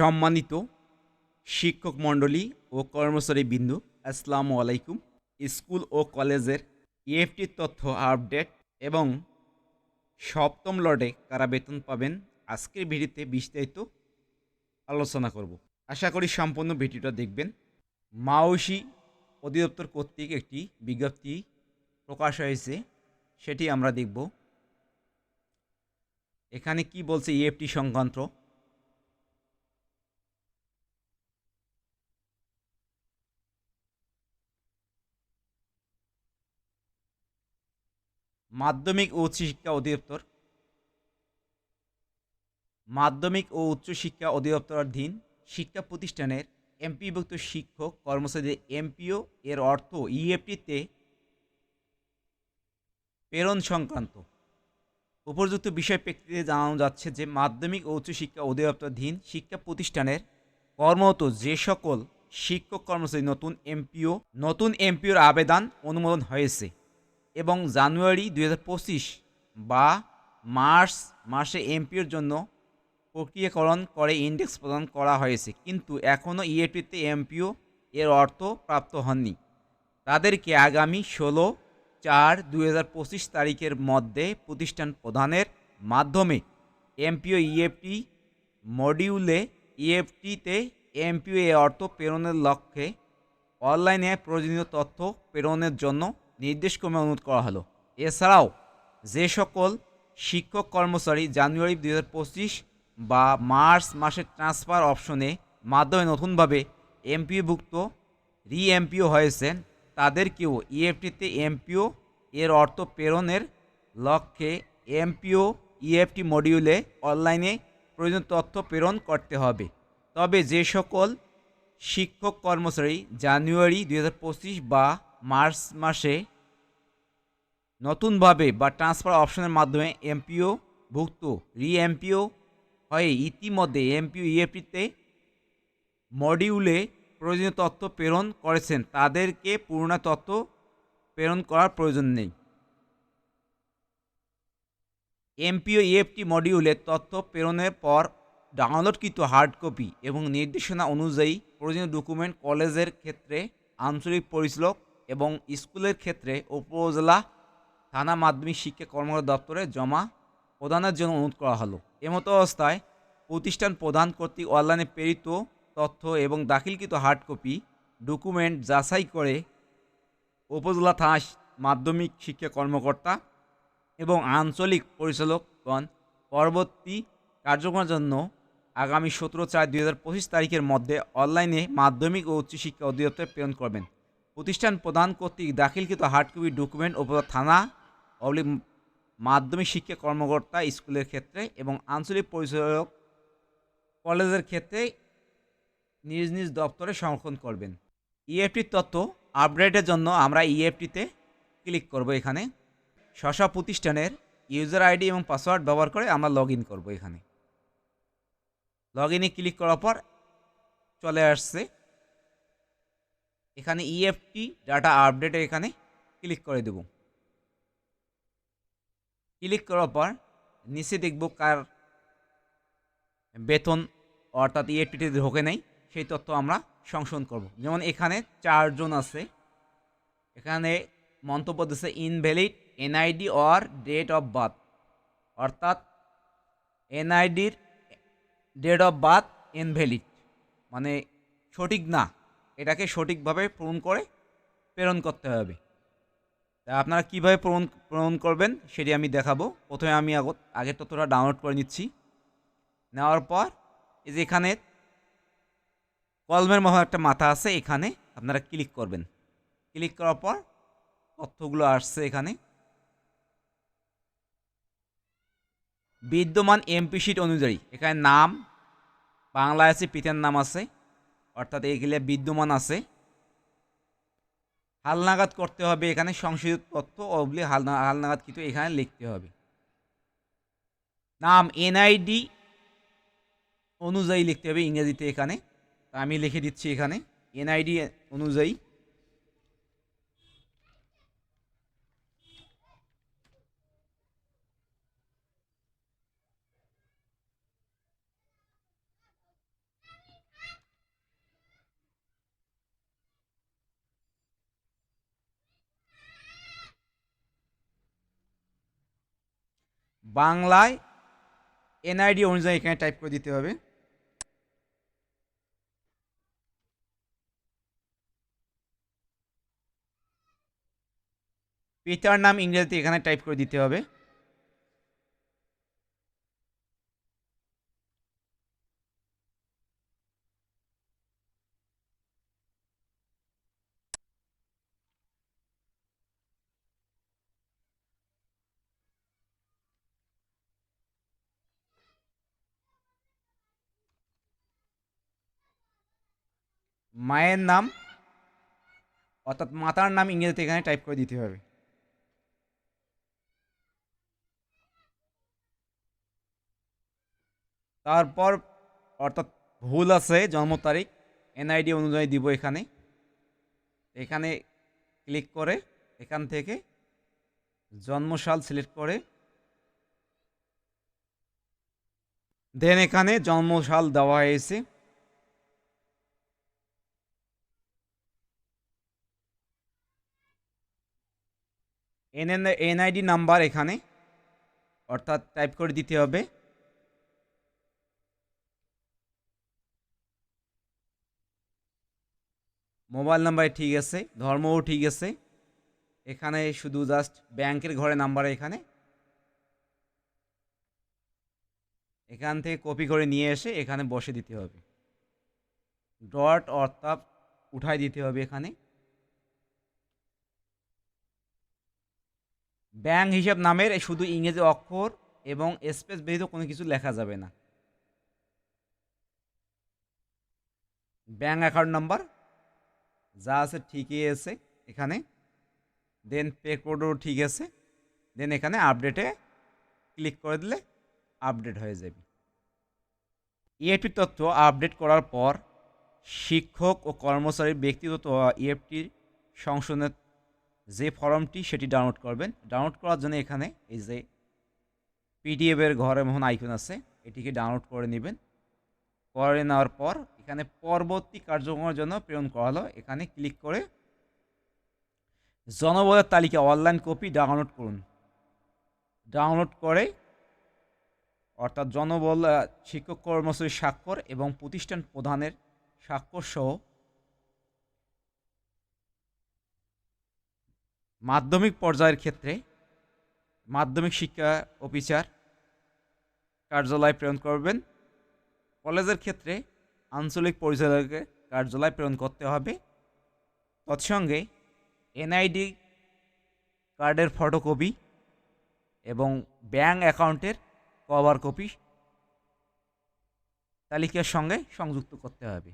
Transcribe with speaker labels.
Speaker 1: সম্মানিত শিক্ষক মণ্ডলী ও কর্মচারী বিন্দু, আসসালামু আলাইকুম। স্কুল ও কলেজের ইএফটি তথ্য আপডেট এবং সপ্তম লটে কারা বেতন পাবেন আজকের ভিডিওতে বিস্তারিত আলোচনা করব। আশা করি সম্পূর্ণ ভিডিওটা দেখবেন। মাওসি অধিদপ্তর কর্তৃক একটি বিজ্ঞপ্তি প্রকাশ হয়েছে, সেটি আমরা দেখব। এখানে কি বলছে ইএফটি সংক্রান্ত? মাধ্যমিক ও উচ্চশিক্ষা অধিদপ্তর। মাধ্যমিক ও উচ্চশিক্ষা অধিদপ্তরাধীন শিক্ষা প্রতিষ্ঠানের এমপিভুক্ত শিক্ষক কর্মচারীদের এমপিও এর অর্থ ইএফটিতে প্রেরণ সংক্রান্ত। উপযুক্ত বিষয় প্রেক্ষিতে জানানো যাচ্ছে যে, মাধ্যমিক ও উচ্চশিক্ষা অধিদপ্তরাধীন শিক্ষা প্রতিষ্ঠানের কর্মরত যে সকল শিক্ষক কর্মচারী নতুন এমপিও, নতুন এমপিওর আবেদন অনুমোদন হয়েছে। এবং জানুয়ারি দু হাজার পঁচিশ বা মার্চ, মাসে এমপিওর জন্য প্রক্রিয়াকরণ করে ইন্ডেক্স প্রদান করা হয়েছে। কিন্তু এখনও ইএফটিতে এমপিও এর অর্থ প্রাপ্ত হননি। তাদেরকে আগামী ষোলো চার দুই তারিখের মধ্যে প্রতিষ্ঠান প্রদানের মাধ্যমে এমপিও ইএফটি মডিউলে ইএফটিতে এমপিও এ অর্থ প্রেরণের লক্ষ্যে অনলাইনে প্রয়োজনীয় তথ্য প্রেরণের জন্য নির্দেশক্রমে অনুরোধ করা হলো। এছাড়াও যে সকল শিক্ষক কর্মচারী জানুয়ারি দু হাজার পঁচিশ বা মার্চ মাসের ট্রান্সফার অপশনে মাধ্যমে নতুনভাবে এমপিওভুক্ত রি এমপিও হয়েছেন, তাদেরকেও ইএফটিতে এমপিও এর অর্থ প্রেরণের লক্ষ্যে এমপিও, ইএফটি মডিউলে অনলাইনে প্রয়োজনীয় তথ্য প্রেরণ করতে হবে। তবে যে সকল শিক্ষক কর্মচারী জানুয়ারি দু হাজার পঁচিশ বা মার্চ মাসে নতুনভাবে বা ট্রান্সফার অপশনের মাধ্যমে এমপিও ভুক্ত রি এমপিও হয়ে ইতিমধ্যে এমপিও ইএফটিতে মডিউলে প্রয়োজনীয় তথ্য প্রেরণ করেছেন। তাদেরকে পুরোনো তথ্য প্রেরণ করার প্রয়োজন নেই। এমপিও ইএফটি মডিউলে তথ্য প্রেরণের পর ডাউনলোডকৃত হার্ড কপি এবং নির্দেশনা অনুযায়ী প্রয়োজনীয় ডকুমেন্ট কলেজের ক্ষেত্রে আঞ্চলিক পরিচালক এবং স্কুলের ক্ষেত্রে উপজেলা থানা মাধ্যমিক শিক্ষা কর্মকর্তা দপ্তরে জমা প্রদানের জন্য অনুরোধ করা হলো। এমতো অবস্থায় প্রতিষ্ঠান প্রদান কর্তৃক অনলাইনে প্রেরিত তথ্য এবং দাখিলকৃত হার্ড কপি, ডকুমেন্ট যাচাই করে উপজেলা থানা মাধ্যমিক শিক্ষা কর্মকর্তা এবং আঞ্চলিক পরিচালকগণ পরবর্তী কার্যক্রমের জন্য আগামী সতেরো চার দুই তারিখের মধ্যে অনলাইনে মাধ্যমিক ও উচ্চশিক্ষা অধিদপ্তরে প্রেরণ করবেন। প্রতিষ্ঠান প্রদান কর্তৃক দাখিলকৃত হার্ডকপি ডকুমেন্ট ও থানা অবলিক মাধ্যমিক শিক্ষা কর্মকর্তা স্কুলের ক্ষেত্রে এবং আঞ্চলিক পরিচালক কলেজের ক্ষেত্রে নিজ নিজ দপ্তরে সংরক্ষণ করবেন। ইএফটির তথ্য আপডেটের জন্য আমরা ইএফটিতে ক্লিক করব এখানে। শশা প্রতিষ্ঠানের ইউজার আইডি এবং পাসওয়ার্ড ব্যবহার করে আমরা লগ ইন করব এখানে। লগ ইনে ক্লিক করার পর চলে আসছে। এখানে ইএফটি ডাটা আপডেটে এখানে ক্লিক করে দেব। ক্লিক করার পর নিচে দেখব কার বেতন অর্থাৎ ইএফটিতে ঢোকে নেই, সেই তথ্য আমরা সংশোধন করব। যেমন এখানে চারজন আছে, এখানে মন্তব্য দিচ্ছে invalid NID or date of birth অর্থাৎ এনআইডির ডেট অফ বার্থ ইনভ্যালিড মানে সঠিক না। এটাকে সঠিকভাবে পূরণ করে প্রেরণ করতে হবে। তা আপনারা কীভাবে পূরণ পূরণ করবেন সেটি আমি দেখাবো। প্রথমে আমি আগের তথ্যটা ডাউনলোড করে নিচ্ছি। নেওয়ার পর এই যে এখানে কলমের মতো একটা মাথা আছে, এখানে আপনারা ক্লিক করবেন। ক্লিক করার পর তথ্যগুলো আসছে এখানে। বিদ্যমান এমপি শিট অনুযায়ী, এখানে নাম, বাংলায় আছে, পিতার নাম আছে। অর্থাৎ এগুলো বিদ্যমান আছে। হালনাগাদ করতে হবে, এখানে সংশোধিত তথ্য অবলি হালনা হালনাগাদ কিন্তু এখানে লিখতে হবে। নাম এনআইডি অনুযায়ী লিখতে হবে ইংরেজিতে এখানে। আমি লিখে দিচ্ছি এখানে। এনআইডি অনুযায়ী বাংলায় এনআইডি অনুযায়ী এখানে টাইপ করে দিতে হবে। পিতার নাম ইংরেজিতে এখানে টাইপ করে দিতে হবে। মায়ের নাম, অর্থাৎ মাতার নাম ইংরেজিতে এখানে টাইপ করে দিতে হবে। তারপর, অর্থাৎ ভুল আছে, জন্ম তারিখ এনআইডি অনুযায়ী দিব এখানে। এখানে ক্লিক করে, এখান থেকে জন্মসাল সিলেক্ট করে। দেন এখানে জন্মসাল দেওয়া হয়েছে। এনএন, এনআইডি নাম্বার এখানে, অর্থাৎ টাইপ করে দিতে হবে। মোবাইল নাম্বার ঠিক আছে, ধর্মও ঠিক আছে। এখানে শুধু জাস্ট ব্যাংকের ঘরে নাম্বার এখানে। এখান থেকে কপি করে নিয়ে এসে এখানে বসে দিতে হবে। ডট, অর্থাৎ উঠাই দিতে হবে এখানে। ব্যাংক হিসাব নামের শুধু ইংরেজি অক্ষর এবং স্পেস ব্যতীত কোনো কিছু লেখা যাবে না। ব্যাংক অ্যাকাউন্ট নাম্বার যা আছে ঠিকই আছে এখানে। দেন পে কোডও ঠিক আছে। দেন এখানে আপডেটে ক্লিক করে দিলে আপডেট হয়ে যাবে। ইএফটি তথ্য আপডেট করার পর শিক্ষক ও কর্মচারীর ব্যক্তিগত ইএফটির সংশোধনের যে ফর্মটি সেটি ডাউনলোড করবেন। ডাউনলোড করার জন্য এখানে এই যে পিডিএফের ঘরে মহন আইকন আছে, এটিকে ডাউনলোড করে নেবেন। করে নেওয়ার পর এখানে পরবর্তী কার্যক্রমের জন্য প্রেরণ করা হলো। এখানে ক্লিক করে জনবলের তালিকা অনলাইন কপি ডাউনলোড করুন। ডাউনলোড করে অর্থাৎ জনবল শিক্ষক কর্মচারীর স্বাক্ষর এবং প্রতিষ্ঠান প্রধানের স্বাক্ষর সহ মাধ্যমিক পর্যায়ের ক্ষেত্রে মাধ্যমিক শিক্ষা অফিসার কার্যালয় প্রেরণ করবেন। কলেজের ক্ষেত্রে আঞ্চলিক পরিচালকের কার্যালয় প্রেরণ করতে হবে। তৎসঙ্গে এনআইডি কার্ডের ফটোকপি এবং ব্যাঙ্ক অ্যাকাউন্টের কভার কপি তালিকার সঙ্গে সংযুক্ত করতে হবে।